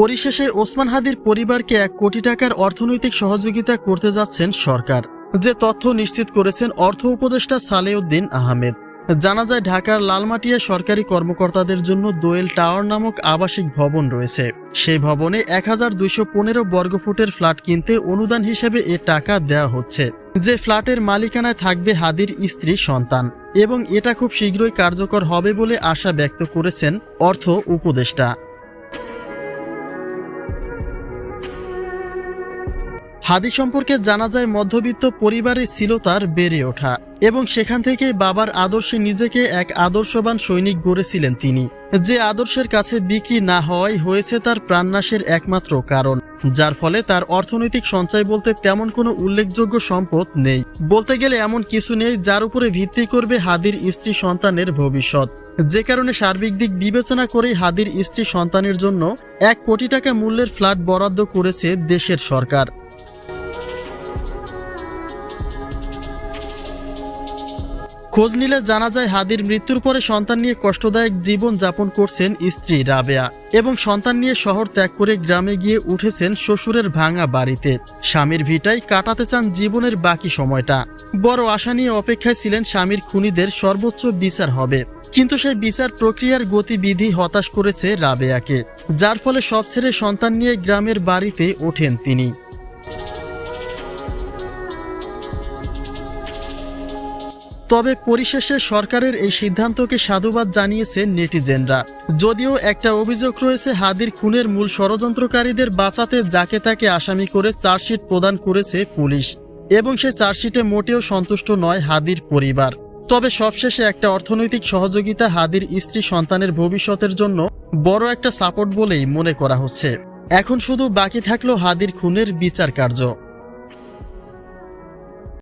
পরিশেষে ওসমান হাদির পরিবারকে এক কোটি টাকার অর্থনৈতিক সহযোগিতা করতে যাচ্ছেন সরকার। যে তথ্য নিশ্চিত করেছেন অর্থ উপদেষ্টা সালেউদ্দিন আহমেদ। জানা যায়, ঢাকার লালমাটিয়া সরকারি কর্মকর্তাদের জন্য দোয়েল টাওয়ার নামক আবাসিক ভবন রয়েছে। সেই ভবনে এক হাজার দুইশো পনেরো বর্গফুটের ফ্ল্যাট কিনতে অনুদান হিসেবে এ টাকা দেওয়া হচ্ছে। যে ফ্ল্যাটের মালিকানায় থাকবে হাদির স্ত্রী সন্তান এবং এটা খুব শীঘ্রই কার্যকর হবে বলে আশা ব্যক্ত করেছেন অর্থ উপদেষ্টা। হাদি সম্পর্কে জানা যায়, মধ্যবিত্ত পরিবারে ছিল তার বেড়ে ওঠা এবং সেখান থেকে বাবার আদর্শে নিজেকে এক আদর্শবান সৈনিক গড়েছিলেন তিনি। যে আদর্শের কাছে বিক্রি না হওয়াই হয়েছে তার প্রাণনাশের একমাত্র কারণ। যার ফলে তার অর্থনৈতিক সঞ্চয় বলতে তেমন কোনো উল্লেখযোগ্য সম্পদ নেই। বলতে গেলে এমন কিছু নেই যার উপরে ভিত্তি করবে হাদির স্ত্রী সন্তানের ভবিষ্যৎ। যে কারণে সার্বিক দিক বিবেচনা করেই হাদির স্ত্রী সন্তানের জন্য এক কোটি টাকা মূল্যের ফ্ল্যাট বরাদ্দ করেছে দেশের সরকার। খোঁজ নিলে জানা যায় হাদির মৃত্যুর পরে সন্তান নিয়ে কষ্টদায়ক জীবন যাপন করছেন স্ত্রী রাবেয়া এবং সন্তান নিয়ে শহর ত্যাগ করে গ্রামে গিয়ে উঠেছেন শ্বশুরের ভাঙা বাড়িতে। স্বামীর ভিটায় কাটাতে চান জীবনের বাকি সময়টা। বড় আশা নিয়ে অপেক্ষায় ছিলেন স্বামীর খুনিদের সর্বোচ্চ বিচার হবে। কিন্তু সেই বিচার প্রক্রিয়ার গতিবিধি হতাশ করেছে রাবেয়াকে, যার ফলে সব ছেড়ে সন্তান নিয়ে গ্রামের বাড়িতে ওঠেন তিনি। তবে পরিশেষে সরকারের এই সিদ্ধান্তকে সাধুবাদ জানিয়েছে নেটিজেনরা। যদিও একটা অভিযোগ রয়েছে, হাদির খুনের মূল ষড়যন্ত্রকারীদের বাঁচাতে যাকে তাকে আসামি করে চার্জশিট প্রদান করেছে পুলিশ, এবং সে চার্জশিটে মোটেও সন্তুষ্ট নয় হাদির পরিবার। তবে সবশেষে একটা অর্থনৈতিক সহযোগিতা হাদির স্ত্রী সন্তানের ভবিষ্যতের জন্য বড় একটা সাপোর্ট বলেই মনে করা হচ্ছে। এখন শুধু বাকি থাকল হাদির খুনের বিচার কার্য।